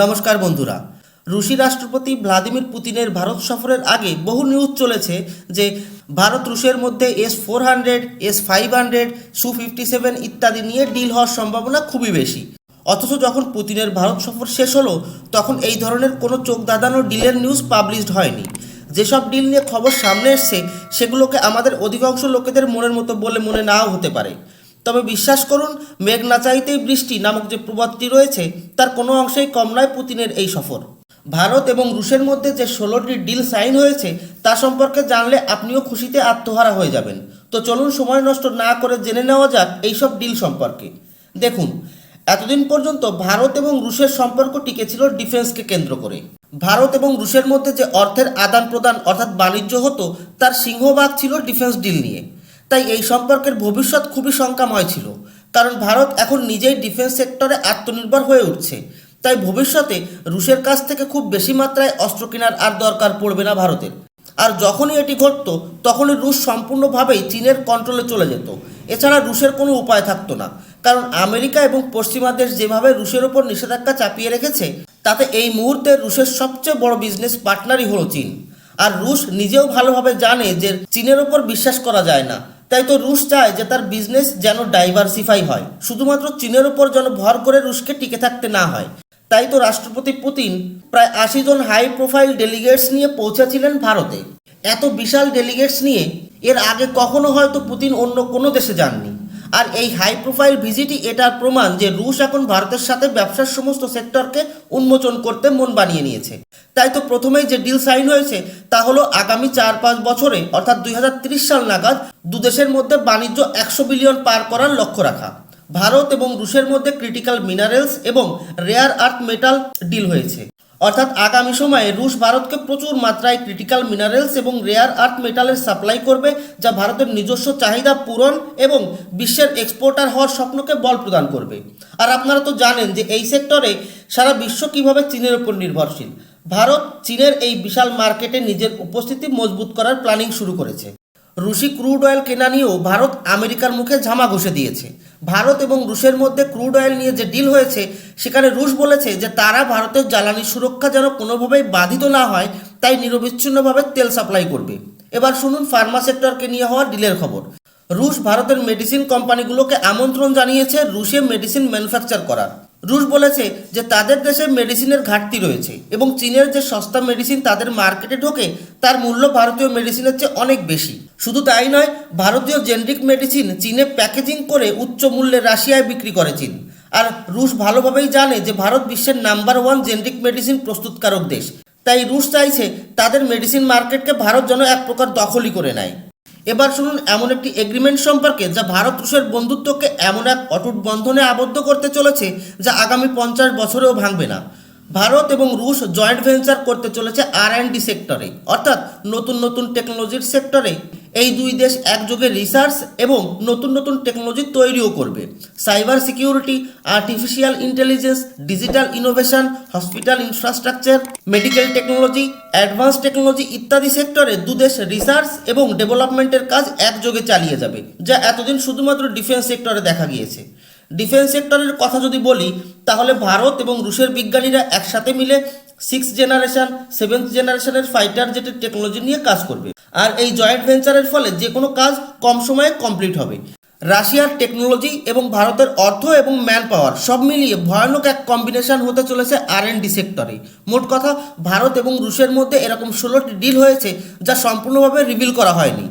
নমস্কার বন্ধুরা। রুশি রাষ্ট্রপতি ভ্লাদিমির পুতিনের ভারত সফরের আগে বহু নিউজ চলেছে যে ভারত রুশের মধ্যে S four hundred S five hundred Su fifty seven ইত্যাদি নিয়ে ডিল হওয়ার সম্ভাবনা খুবই বেশি। অথচ যখন পুতিনের ভারত সফর শেষ হলো, তখন এই ধরনের কোনো চোখ দাদানো ডিলের নিউজ পাবলিশড হয়নি। যেসব ডিল নিয়ে খবর সামনে এসছে, সেগুলোকে আমাদের অধিকাংশ লোকেদের মনের মতো বলে মনে নাও হতে পারে। তবে বিশ্বাস করুন, মেঘ না চাইতেই বৃষ্টি নামক যে প্রবাদটি রয়েছে, তার কোনো অংশেই কম নয় পুতিনের এই সফর। ভারত এবং রুশের মধ্যে যে ষোলোটি ডিল সাইন হয়েছে, তা সম্পর্কে জানলে আপনিও খুশিতে আত্মহারা হয়ে যাবেন। তো চলুন সময় নষ্ট না করে জেনে নেওয়া যাক এইসব ডিল সম্পর্কে। দেখুন, এতদিন পর্যন্ত ভারত এবং রুশের সম্পর্ক টিকে ছিল ডিফেন্সকে কেন্দ্র করে। ভারত এবং রুশের মধ্যে যে অর্থের আদান প্রদান অর্থাৎ বাণিজ্য হতো, তার সিংহভাগ ছিল ডিফেন্স ডিল নিয়ে। তাই এই সম্পর্কের ভবিষ্যৎ খুবই শঙ্কাময় ছিল। কারণ ভারত এখন নিজেই ডিফেন্স সেক্টরে আত্মনির্ভর হয়ে উঠছে। তাই ভবিষ্যতে রুশের কাছ থেকে খুব বেশি মাত্রায় অস্ত্র কেনার আর দরকার পড়বে না ভারতের। আর যখনই এটি ঘটতো, তখনই রুশ সম্পূর্ণভাবেই চীনের কন্ট্রোলে চলে যেত। এছাড়া রুশের কোনো উপায় থাকতো না। কারণ আমেরিকা এবং পশ্চিমা দেশ যেভাবে রুশের ওপর নিষেধাজ্ঞা চাপিয়ে রেখেছে, তাতে এই মুহূর্তে রুশের সবচেয়ে বড় বিজনেস পার্টনারই হলো চীন। আর রুশ নিজেও ভালোভাবে জানে যে চীনের ওপর বিশ্বাস করা যায় না। তাই তো রুশ চায় যে তার বিজনেস যেন ডাইভার্সিফাই হয়। শুধুমাত্র চীনের ওপর যেন ভর করে রুশকে টিকে থাকতে না হয়। তাই তো রাষ্ট্রপতি পুতিন প্রায় আশি জন হাই প্রোফাইল ডেলিগেটস নিয়ে পৌঁছেছিলেন ভারতে। এত বিশাল ডেলিগেটস নিয়ে এর আগে কখনো হয়তো পুতিন অন্য কোনো দেশে যাননি। আর এই হাই প্রোফাইল ভিজিটই এটার প্রমাণ যে রুশ এখন ভারতের সাথে ব্যবসার সমস্ত সেক্টরকে উন্মোচন করতে মন বানিয়ে নিয়েছে। তাই তো প্রথমেই যে ডিল সাইন হয়েছে, তা হলো আগামী চার পাঁচ বছরে, অর্থাৎ দুই হাজার ত্রিশ সাল নাগাদ দুদেশের মধ্যে বাণিজ্য একশো বিলিয়ন পার করার লক্ষ্য রাখা। ভারত এবং রুশের মধ্যে ক্রিটিক্যাল মিনারেলস এবং রেয়ার আর্থ মেটাল ডিল হয়েছে। অর্থাৎ আগামী সময়ে রুশ ভারতকে প্রচুর মাত্রায় ক্রিটিক্যাল মিনারেলস এবং রেয়ার আর্থ মেটালের সাপ্লাই করবে, যা ভারতের নিজস্ব চাহিদা পূরণ এবং বিশ্বের এক্সপোর্টার হওয়ার স্বপ্নকে বল প্রদান করবে। আর আপনারা তো জানেন যে এই সেক্টরে সারা বিশ্ব কীভাবে চীনের উপর নির্ভরশীল। ভারত চীনের এই বিশাল মার্কেটে নিজের উপস্থিতি মজবুত করার প্ল্যানিং শুরু করেছে। রুশি ক্রুড অয়েল কেনা নিয়েও ভারত আমেরিকার মুখে ঝামা ঘষে দিয়েছে। ভারত এবং রুশের মধ্যে ক্রুড অয়েল নিয়ে যে ডিল হয়েছে, সেখানে রুশ বলেছে যে তারা ভারতের জ্বালানি সুরক্ষা যেন কোনোভাবেই বাধিত না হয়, তাই নিরবিচ্ছিন্নভাবে তেল সাপ্লাই করবে। এবার শুনুন ফার্মা সেক্টরকে নিয়ে হওয়া ডিলের খবর। রুশ ভারতের মেডিসিন কোম্পানিগুলোকে আমন্ত্রণ জানিয়েছে রুশে মেডিসিন ম্যানুফ্যাকচার করার। রুশ বলেছে যে তাদের দেশে মেডিসিনের ঘাটতি রয়েছে এবং চীনের যে সস্তা মেডিসিন তাদের মার্কেটে ঢোকে, তার মূল্য ভারতীয় মেডিসিনের চেয়ে অনেক বেশি। শুধু তাই নয়, ভারতীয় জেনেরিক মেডিসিন চীনে প্যাকেজিং করে উচ্চ মূল্যে রাশিয়ায় বিক্রি করে চীন। আর রুশ ভালোভাবেই জানে যে ভারত বিশ্বের নাম্বার ওয়ান জেনেরিক মেডিসিন প্রস্তুতকারক দেশ। তাই রুশ চাইছে তাদের মেডিসিন মার্কেটকে ভারত যেন এক প্রকার দখলই করে নেয়। এবার শুনুন এমন একটি এগ্রিমেন্ট সম্পর্কে যা ভারত রুশের বন্ধুত্বকে এমন এক অটুট বন্ধনে আবদ্ধ করতে চলেছে যা আগামী পঞ্চাশ বছরেও ভাঙবে না। ভারত এবং রুশ জয়েন্ট ভেঞ্চার করতে চলেছে আর অ্যান্ড ডি সেক্টরে, অর্থাৎ নতুন নতুন টেকনোলজির সেক্টরে। এই দুই দেশ একযোগে রিসার্চ এবং নতুন নতুন টেকনোলজি তৈরিও করবে। Cyber security artificial intelligence digital innovation hospital infrastructure medical technology advance technology ইত্যাদি সেক্টরে দুদেশ রিসার্চ এবং ডেভেলপমেন্টের কাজ একযোগে চালিয়ে যাবে, যা এতদিন শুধুমাত্র ডিফেন্স সেক্টরে দেখা গিয়েছে। ডিফেন্স সেক্টরের কথা যদি বলি, তাহলে ভারত এবং রুশের বিজ্ঞানীরা একসাথে মিলে সিক্স জেনারেশন সেভেন্থ জেনারেশনের ফাইটার জেটের টেকনোলজি নিয়ে কাজ করবে। আর এই জয়েন্ট ভেঞ্চারের ফলে যে কোনো কাজ কম সময়ে কমপ্লিট হবে। রাশিয়ার টেকনোলজি এবং ভারতের অর্থ এবং ম্যান পাওয়ার সব মিলিয়ে ভয়ানক এক কম্বিনেশন হতে চলেছে আর এন ডি সেক্টরে মোট কথা, ভারত এবং রুশের মধ্যে এরকম ষোলোটি ডিল হয়েছে যা সম্পূর্ণভাবে রিভিল করা হয়নি।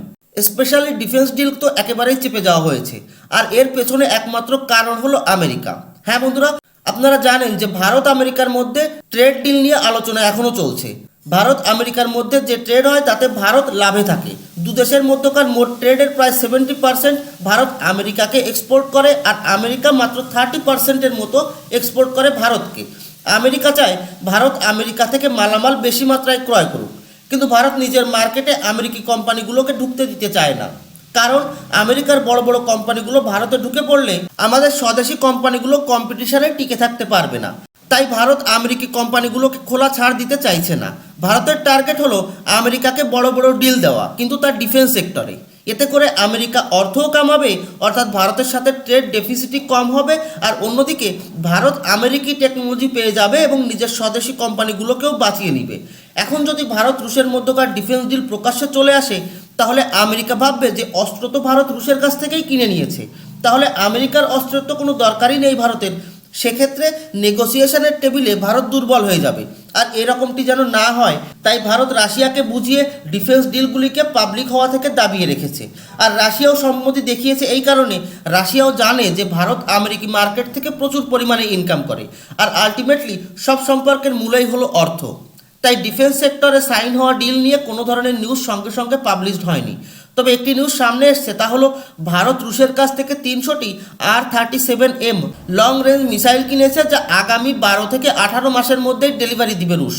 স্পেশালি ডিফেন্স ডিল তো একেবারেই চেপে যাওয়া হয়েছে। আর এর পেছনে একমাত্র কারণ হলো আমেরিকা। হ্যাঁ বন্ধুরা, আপনারা জানেন যে ভারত আমেরিকার মধ্যে ট্রেড ডিল নিয়ে আলোচনা এখনও চলছে। ভারত আমেরিকার মধ্যে যে ট্রেড হয়, তাতে ভারত লাভে থাকে। দু দেশের মধ্যকার মোট ট্রেডের প্রায় সেভেন্টি পার্সেন্ট ভারত আমেরিকাকে এক্সপোর্ট করে, আর আমেরিকা মাত্র থার্টি পার্সেন্টের মতো এক্সপোর্ট করে ভারতকে। আমেরিকা চায় ভারত আমেরিকা থেকে মালামাল বেশি মাত্রায় ক্রয় করুক। কিন্তু ভারত নিজের মার্কেটে আমেরিকি কোম্পানিগুলোকে ঢুকতে দিতে চায় না। কারণ, আমেরিকার বড় বড় কোম্পানিগুলো ভারতে ঢুকে পড়লে আমাদের স্বদেশি কোম্পানিগুলো কম্পিটিশনে টিকে থাকতে পারবে না। তাই ভারত আমেরিকি কোম্পানিগুলোকে খোলা ছাড় দিতে চাইছে না। ভারতের টার্গেট হলো আমেরিকাকে বড় বড় ডিল দেওয়া, কিন্তু তার ডিফেন্স সেক্টরে। এতে করে আমেরিকা অর্থও কামাবে, অর্থাৎ ভারতের সাথে ট্রেড ডেফিসিটই কম হবে, আর অন্যদিকে ভারত আমেরিকি টেকনোলজি পেয়ে যাবে এবং নিজের স্বদেশি কোম্পানিগুলোকেও বাঁচিয়ে নিবে। এখন যদি ভারত রুশের মধ্যকার ডিফেন্স ডিল প্রকাশ্যে চলে আসে, তাহলে আমেরিকা ভাববে যে অস্ত্র তো ভারত রুশের কাছ থেকেই কিনে নিয়েছে। তাহলে আমেরিকার অস্ত্রের তো কোনো দরকারই নেই ভারতের। সেক্ষেত্রে নেগোসিয়েশনের টেবিলে ভারত দুর্বল হয়ে যাবে। আর এরকমটি যেন না হয়, তাই ভারত রাশিয়াকে বুঝিয়ে ডিফেন্স ডিলগুলিকে পাবলিক হওয়া থেকে দাবিয়ে রেখেছে। আর রাশিয়াও সম্মতি দেখিয়েছে এই কারণে রাশিয়াও জানে যে ভারত আমেরিকি মার্কেট থেকে প্রচুর পরিমাণে ইনকাম করে। আর আলটিমেটলি সব সম্পর্কের মূলই হলো অর্থ। তাই ডিফেন্স সেক্টরে সাইন হওয়া ডিল নিয়ে কোনো ধরনের নিউজ সঙ্গে সঙ্গে পাবলিশড হয়নি। তবে একটি নিউজ সামনে এসছে, তা হলো ভারত রুশের কাছ থেকে তিনশোটি R thirty seven M long range missile কিনেছে যা আগামী বারো থেকে আঠারো মাসের মধ্যেই ডেলিভারি দিবে রুশ।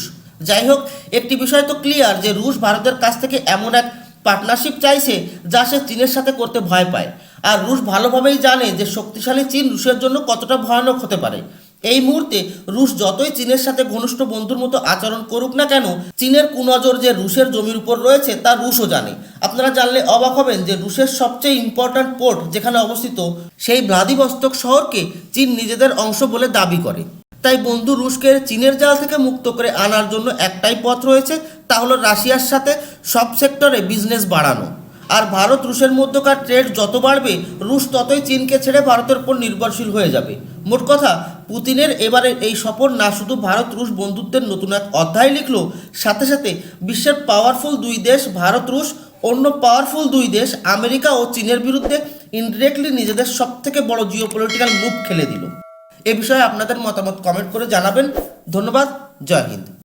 যাই হোক, একটি বিষয় তো ক্লিয়ার যে রুশ ভারতের কাছ থেকে এমন এক পার্টনারশিপ চাইছে যা সে চীনের সাথে করতে ভয় পায়। আর রুশ ভালোভাবেই জানে যে শক্তিশালী চীন রুশের জন্য কতটা ভয়ানক হতে পারে। এই মুহূর্তে রুশ যতই চীনের সাথে ঘনিষ্ঠ বন্ধুর মতো আচরণ করুক না কেন, চীনের কুনজর যে রুশের জমির উপর রয়েছে তা রুশও জানে। আপনারা জানলে অবাক হবেন যে রুশের সবচেয়ে ইম্পর্ট্যান্ট পোর্ট যেখানে অবস্থিত সেই ভ্লাদিবস্তক শহরকে চীন নিজেদের অংশ বলে দাবি করে। তাই বন্ধু রুশকে চীনের জাল থেকে মুক্ত করে আনার জন্য একটাই পথ রয়েছে, তা হলো রাশিয়ার সাথে সব সেক্টরে বিজনেস বাড়ানো। আর ভারত রুশের মধ্যকার ট্রেড যত বাড়বে, রুশ ততই চীনকে ছেড়ে ভারতের উপর নির্ভরশীল হয়ে যাবে। মোট কথা, পুতিনের এবারের এই সফর না শুধু ভারত রুশ বন্ধুত্বের নতুন এক অধ্যায় লিখল, সাথে সাথে বিশ্বের পাওয়ারফুল দুই দেশ ভারত রুশ, অন্য পাওয়ারফুল দুই দেশ আমেরিকা ও চীনের বিরুদ্ধে ইনডিরেক্টলি নিজেদের সব থেকে বড় জিও পলিটিক্যাল মুভ খেলে দিল। এ বিষয়ে আপনাদের মতামত কমেন্ট করে জানাবেন। ধন্যবাদ, জয় হিন্দ।